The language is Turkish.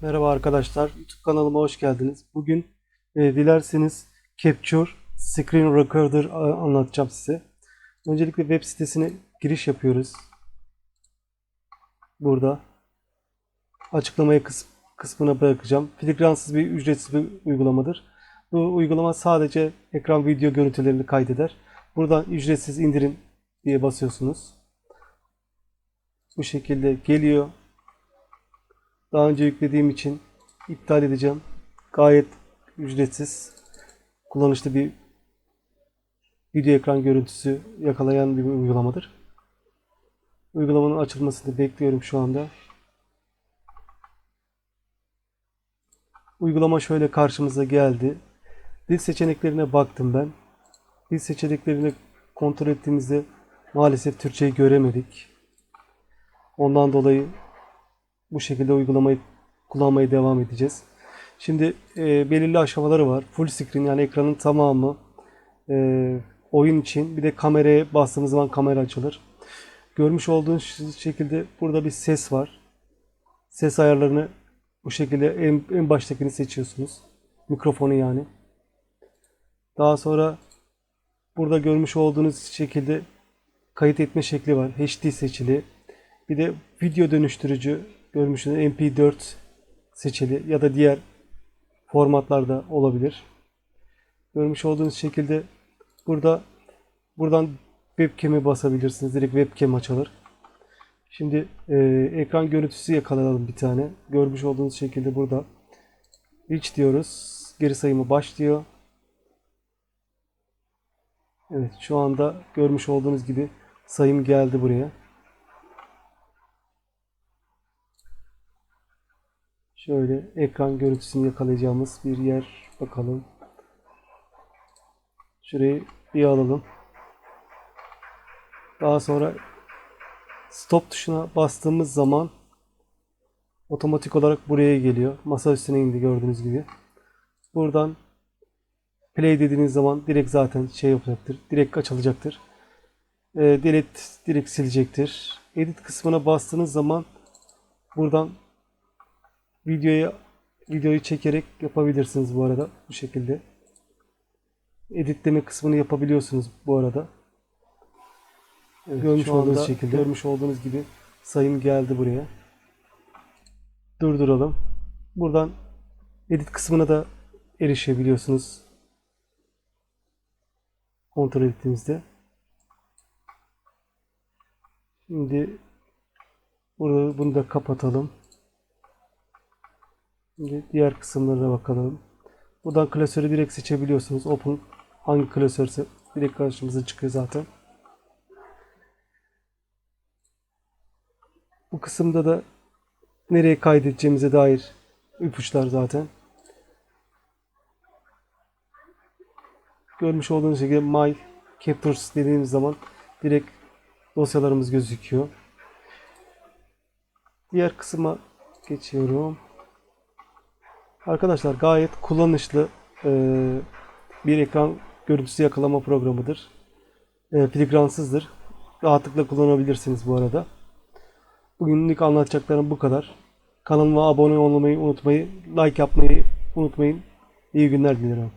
Merhaba arkadaşlar, YouTube kanalıma hoş geldiniz. Bugün e, dilerseniz Capture Screen Recorder a- anlatacağım size. Öncelikle web sitesine giriş yapıyoruz. Burada açıklamaya kıs- kısmına bırakacağım. Filigransız bir ücretsiz bir uygulamadır. Bu uygulama sadece ekran video görüntülerini kaydeder. Buradan ücretsiz indirin diye basıyorsunuz. Bu şekilde geliyor. Daha önce yüklediğim için iptal edeceğim. Gayet ücretsiz, kullanışlı bir video ekran görüntüsü yakalayan bir uygulamadır. Uygulamanın açılmasını bekliyorum şu anda. Uygulama şöyle karşımıza geldi. Dil seçeneklerine baktım ben. Dil seçeneklerini kontrol ettiğimizde maalesef Türkçeyi göremedik. Ondan dolayı bu şekilde uygulamayı kullanmaya devam edeceğiz. Şimdi e, belirli aşamaları var. Full screen yani ekranın tamamı e, oyun için bir de kameraya bastığımız zaman kamera açılır. Görmüş olduğunuz şekilde burada bir ses var. Ses ayarlarını bu şekilde en, en baştakini seçiyorsunuz. Mikrofonu yani. Daha sonra burada görmüş olduğunuz şekilde kayıt etme şekli var. HD seçili. Bir de video dönüştürücü görmüşsünüz MP4 seçili ya da diğer formatlarda olabilir. Görmüş olduğunuz şekilde burada buradan webcam'e basabilirsiniz. Direkt webcam açılır. Şimdi e, ekran görüntüsü yakalayalım bir tane. Görmüş olduğunuz şekilde burada reach diyoruz. Geri sayımı başlıyor. Evet şu anda görmüş olduğunuz gibi sayım geldi buraya. Şöyle ekran görüntüsünü yakalayacağımız bir yer bakalım. Şurayı bir alalım. Daha sonra stop tuşuna bastığımız zaman otomatik olarak buraya geliyor. Masa üstüne indi gördüğünüz gibi. Buradan play dediğiniz zaman direkt zaten şey yapacaktır. Direkt açılacaktır. Ee, delete direkt silecektir. Edit kısmına bastığınız zaman buradan videoyu videoyu çekerek yapabilirsiniz bu arada bu şekilde. Editleme kısmını yapabiliyorsunuz bu arada. Evet, görmüş olduğunuz şekilde görmüş olduğunuz gibi sayım geldi buraya. Durduralım. Buradan edit kısmına da erişebiliyorsunuz. Kontrol ettiğinizde. Şimdi burada bunu da kapatalım. Şimdi diğer kısımlara bakalım. Buradan klasörü direkt seçebiliyorsunuz. Open hangi klasörse direkt karşımıza çıkıyor zaten. Bu kısımda da nereye kaydedeceğimize dair ipuçlar zaten. Görmüş olduğunuz şekilde My Captures dediğimiz zaman direkt dosyalarımız gözüküyor. Diğer kısma geçiyorum. Arkadaşlar gayet kullanışlı e, bir ekran görüntüsü yakalama programıdır. E, filigransızdır. Rahatlıkla kullanabilirsiniz bu arada. Bugünlük anlatacaklarım bu kadar. Kanalıma abone olmayı unutmayın. Like yapmayı unutmayın. İyi günler dilerim.